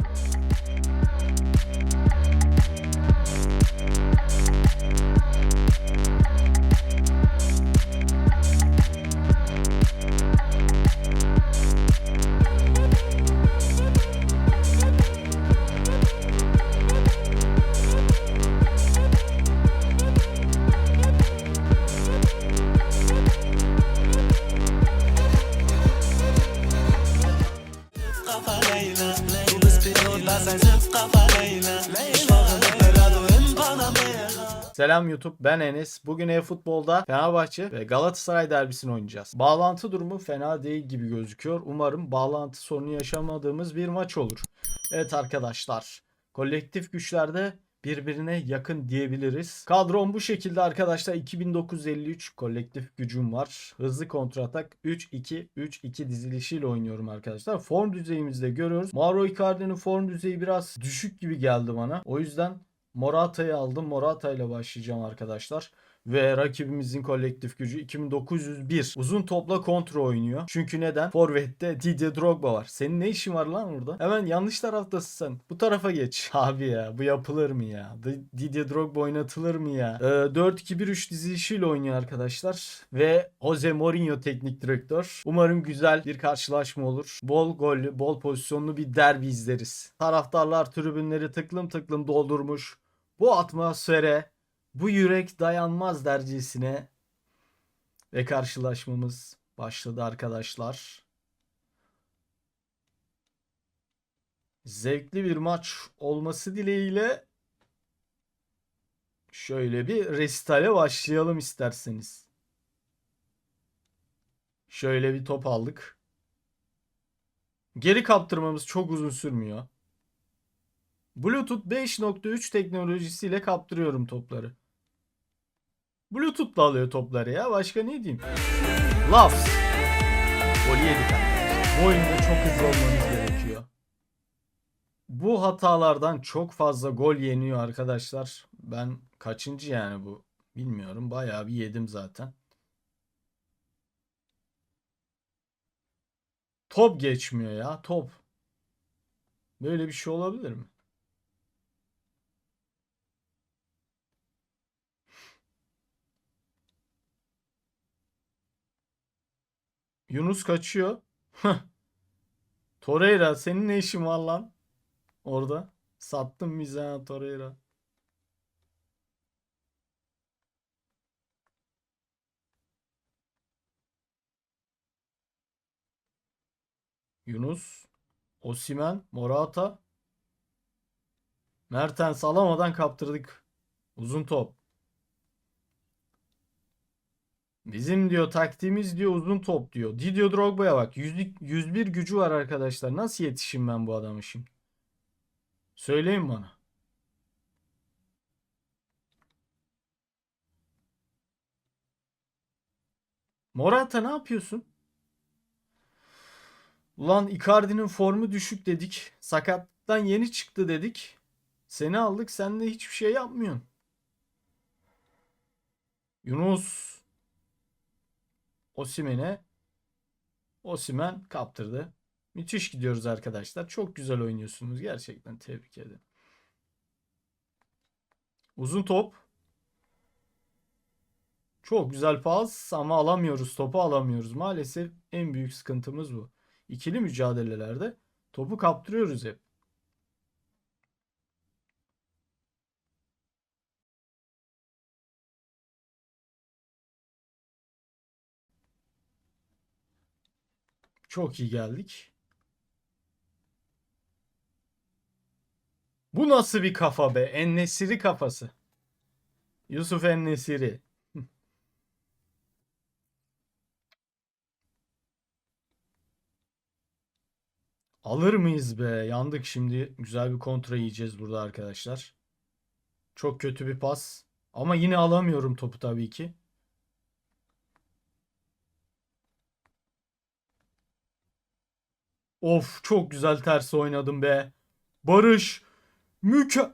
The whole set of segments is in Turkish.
work. Selam YouTube ben Enes. Bugün e-futbolda Fenerbahçe ve Galatasaray derbisini oynayacağız. Bağlantı durumu fena değil gibi gözüküyor. Umarım bağlantı sorunu yaşamadığımız bir maç olur. Evet arkadaşlar. Kolektif güçlerde birbirine yakın diyebiliriz. Kadrom bu şekilde arkadaşlar 2953 kolektif gücüm var. Hızlı kontratak 3-2-3-2 dizilişiyle oynuyorum arkadaşlar. Form düzeyimizde görüyoruz. Mauro Icardi'nin form düzeyi biraz düşük gibi geldi bana. O yüzden Morata'yı aldım. Morata ile başlayacağım arkadaşlar. Ve rakibimizin kolektif gücü 2901. Uzun topla kontra oynuyor. Çünkü neden? Forvet'te Didier Drogba var. Senin ne işin var lan orada? Hemen yanlış taraftasın sen. Bu tarafa geç. Abi ya bu yapılır mı ya? Di- Didier Drogba oynatılır mı ya? Ee, 4-2-1-3 dizilişiyle oynuyor arkadaşlar. Ve Jose Mourinho teknik direktör. Umarım güzel bir karşılaşma olur. Bol gollü, bol pozisyonlu bir derbi izleriz. Taraftarlar tribünleri tıklım tıklım doldurmuş. Bu atmosfere, bu yürek dayanmaz dercesine ve karşılaşmamız başladı arkadaşlar. Zevkli bir maç olması dileğiyle şöyle bir resitale başlayalım isterseniz. Şöyle bir top aldık. Geri kaptırmamız çok uzun sürmüyor. Bluetooth 5.3 teknolojisiyle kaptırıyorum topları. Bluetooth'la alıyor topları ya. Başka ne diyeyim? Loves. Golü yedik. Bu oyunda çok hızlı olmanız gerekiyor. Bu hatalardan çok fazla gol yeniyor arkadaşlar. Ben kaçıncı yani bu? Bilmiyorum. Bayağı bir yedim zaten. Top geçmiyor ya. Top. Böyle bir şey olabilir mi? Yunus kaçıyor. Torreira senin ne işin var lan? Orada. Sattım bize ha Torreira. Yunus. Osimen. Morata. Mertens alamadan kaptırdık. Uzun top. Bizim diyor taktiğimiz diyor uzun top diyor. Didier Drogba'ya bak. 100, 101 gücü var arkadaşlar. Nasıl yetişeyim ben bu adamı şimdi? Söyleyin bana. Morata ne yapıyorsun? Ulan Icardi'nin formu düşük dedik. Sakatlıktan yeni çıktı dedik. Seni aldık sen de hiçbir şey yapmıyorsun. Yunus. Osimen'e. Osimen kaptırdı. Müthiş gidiyoruz arkadaşlar. Çok güzel oynuyorsunuz. Gerçekten tebrik ederim. Uzun top. Çok güzel pas ama alamıyoruz. Topu alamıyoruz. Maalesef en büyük sıkıntımız bu. İkili mücadelelerde topu kaptırıyoruz hep. Çok iyi geldik. Bu nasıl bir kafa be? Ennesiri kafası. Yusuf Ennesiri. Alır mıyız be? Yandık şimdi. Güzel bir kontra yiyeceğiz burada arkadaşlar. Çok kötü bir pas. Ama yine alamıyorum topu tabii ki. Of çok güzel ters oynadım be. Barış müke...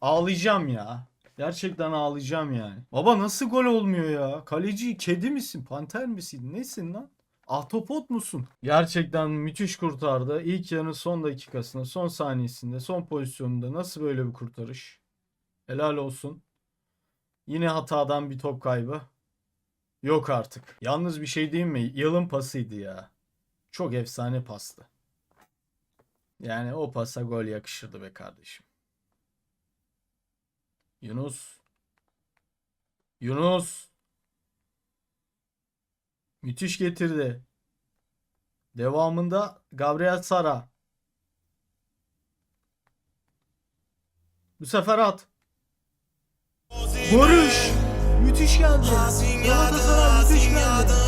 Ağlayacağım ya. Gerçekten ağlayacağım yani. Baba nasıl gol olmuyor ya? Kaleci kedi misin? Panter misin? Nesin lan? Ahtapot musun? Gerçekten müthiş kurtardı. İlk yarının son dakikasında, son saniyesinde, son pozisyonunda nasıl böyle bir kurtarış? Helal olsun. Yine hatadan bir top kaybı. Yok artık. Yalnız bir şey diyeyim mi? Yılın pasıydı ya. Çok efsane pastı. Yani o pasa gol yakışırdı be kardeşim. Yunus. Yunus. Müthiş getirdi. Devamında Gabriel Sara. Bu sefer at. Barış. Müthiş geldi. Galatasaray müthiş geldi.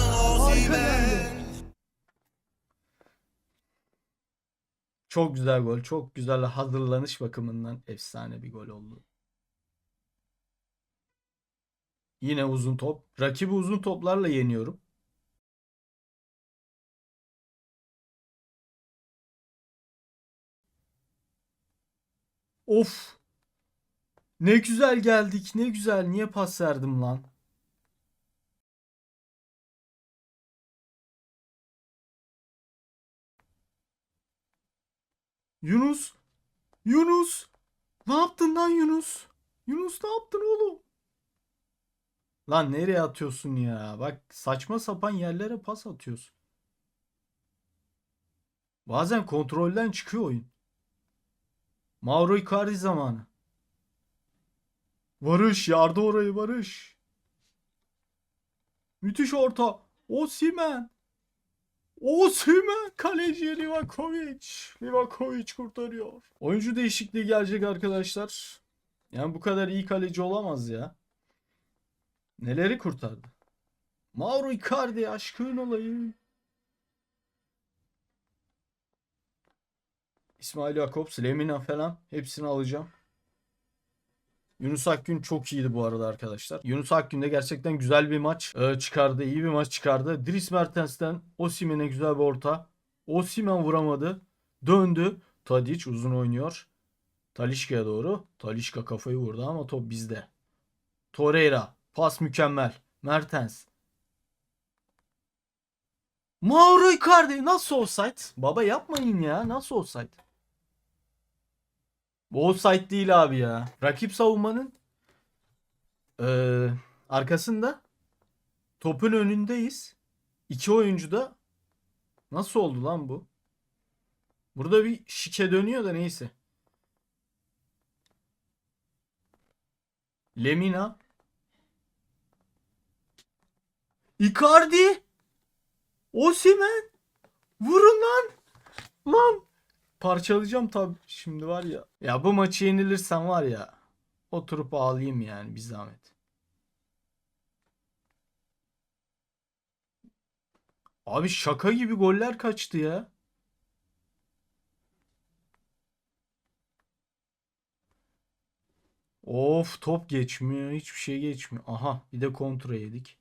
Çok güzel gol. Çok güzel hazırlanış bakımından efsane bir gol oldu. Yine uzun top. Rakibi uzun toplarla yeniyorum. Of. Ne güzel geldik. Ne güzel. Niye pas verdim lan? Yunus. Yunus. Ne yaptın lan Yunus? Yunus ne yaptın oğlum? Lan nereye atıyorsun ya? Bak saçma sapan yerlere pas atıyorsun. Bazen kontrolden çıkıyor oyun. Mauro Icardi zamanı. Barış yardı orayı Barış. Müthiş orta. Osimhen. Osimhen kaleci Livakovic. Livakovic kurtarıyor. Oyuncu değişikliği gelecek arkadaşlar. Yani bu kadar iyi kaleci olamaz ya. Neleri kurtardı? Mauro Icardi aşkın olayı. İsmail Jakobs, Lemina falan hepsini alacağım. Yunus Akgün çok iyiydi bu arada arkadaşlar. Yunus Akgün de gerçekten güzel bir maç e, çıkardı. iyi bir maç çıkardı. Dries Mertens'ten Osimhen'e güzel bir orta. Osimhen vuramadı. Döndü. Tadic uzun oynuyor. Talişka'ya doğru. Talişka kafayı vurdu ama top bizde. Torreira. Pas mükemmel. Mertens. Mauro Icardi nasıl offside? Baba yapmayın ya. Nasıl offside? Bu offside değil abi ya. Rakip savunmanın eee, arkasında topun önündeyiz. İki oyuncu da nasıl oldu lan bu? Burada bir şike dönüyor da neyse. Lemina Icardi Osimhen Vurun lan Lan Parçalayacağım tabi şimdi var ya. Ya bu maçı yenilirsem var ya Oturup ağlayayım yani bir zahmet. Abi şaka gibi goller kaçtı ya. Of top geçmiyor hiçbir şey geçmiyor. Aha bir de kontra yedik.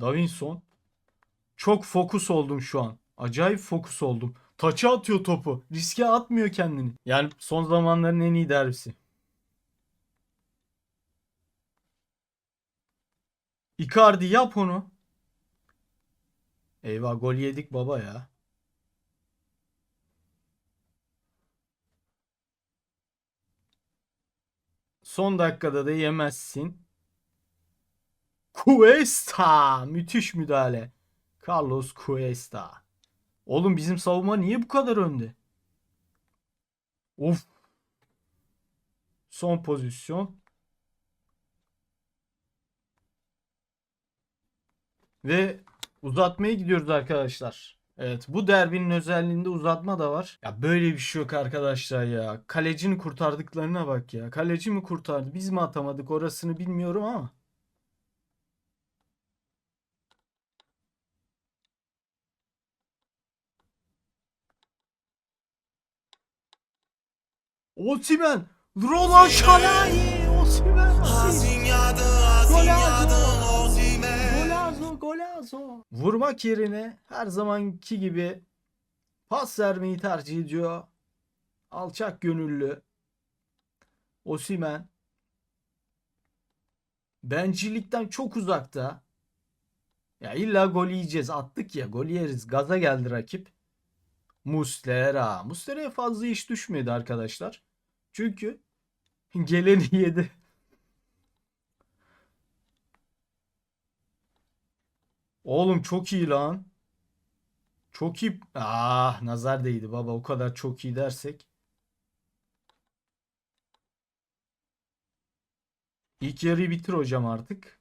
Davinson. Çok fokus oldum şu an. Acayip fokus oldum. Taça atıyor topu. Riske atmıyor kendini. Yani son zamanların en iyi derbisi. Icardi yap onu. Eyvah gol yedik baba ya. Son dakikada da yemezsin. Cuesta. Müthiş müdahale. Carlos Cuesta. Oğlum bizim savunma niye bu kadar önde? Of. Son pozisyon. Ve uzatmaya gidiyoruz arkadaşlar. Evet bu derbinin özelliğinde uzatma da var. Ya böyle bir şey yok arkadaşlar ya. Kalecini kurtardıklarına bak ya. Kaleci mi kurtardı? Biz mi atamadık orasını bilmiyorum ama. Osimhen, Roland Şalai, Osimhen, asist. Golazo, Golazo, Golazo. Vurmak yerine her zamanki gibi pas vermeyi tercih ediyor. Alçak gönüllü. Osimhen. Bencillikten çok uzakta. Ya illa gol yiyeceğiz. Attık ya gol yeriz. Gaza geldi rakip. Muslera. Muslera'ya fazla iş düşmedi arkadaşlar. Çünkü geleni yedi. Oğlum çok iyi lan. Çok iyi. Ah nazar değdi baba o kadar çok iyi dersek. İlk yarıyı bitir hocam artık.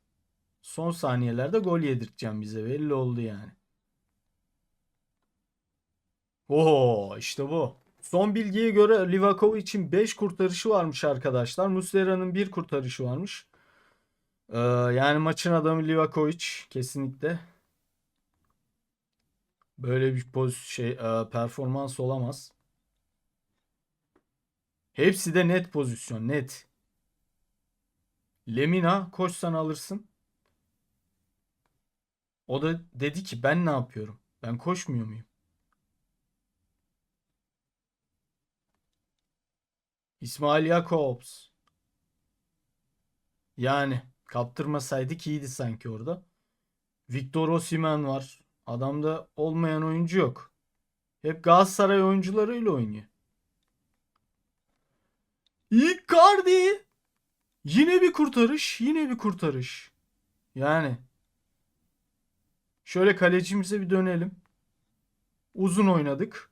Son saniyelerde gol yedirteceğim bize belli oldu yani. Oo işte bu. Son bilgiye göre Livakovic'in 5 kurtarışı varmış arkadaşlar. Muslera'nın 1 kurtarışı varmış. Ee, yani maçın adamı Livakovic kesinlikle. Böyle bir poz şey e, performans olamaz. Hepsi de net pozisyon, net. Lemina koşsan alırsın. O da dedi ki ben ne yapıyorum? Ben koşmuyor muyum? İsmail Jakobs. Yani kaptırmasaydık iyiydi sanki orada. Victor Osimhen var. Adamda olmayan oyuncu yok. Hep Galatasaray oyuncularıyla oynuyor. Icardi. Yine bir kurtarış, yine bir kurtarış. Yani şöyle kalecimize bir dönelim. Uzun oynadık.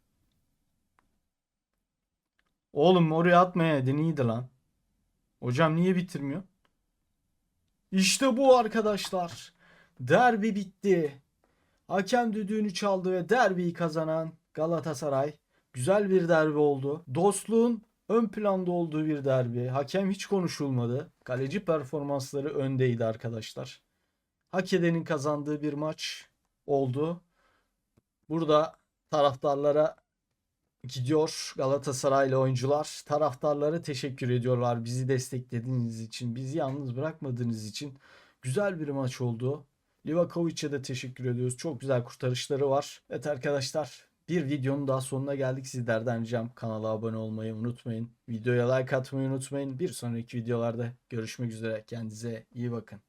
Oğlum oraya atmayaydın iyiydi lan. Hocam niye bitirmiyor? İşte bu arkadaşlar. Derbi bitti. Hakem düdüğünü çaldı ve derbiyi kazanan Galatasaray. Güzel bir derbi oldu. Dostluğun ön planda olduğu bir derbi. Hakem hiç konuşulmadı. Kaleci performansları öndeydi arkadaşlar. Hak edenin kazandığı bir maç oldu. Burada taraftarlara gidiyor Galatasaraylı oyuncular. Taraftarlara teşekkür ediyorlar bizi desteklediğiniz için, bizi yalnız bırakmadığınız için. Güzel bir maç oldu. Livakovic'e de teşekkür ediyoruz. Çok güzel kurtarışları var. Evet arkadaşlar bir videonun daha sonuna geldik. Sizlerden ricam kanala abone olmayı unutmayın. Videoya like atmayı unutmayın. Bir sonraki videolarda görüşmek üzere. Kendinize iyi bakın.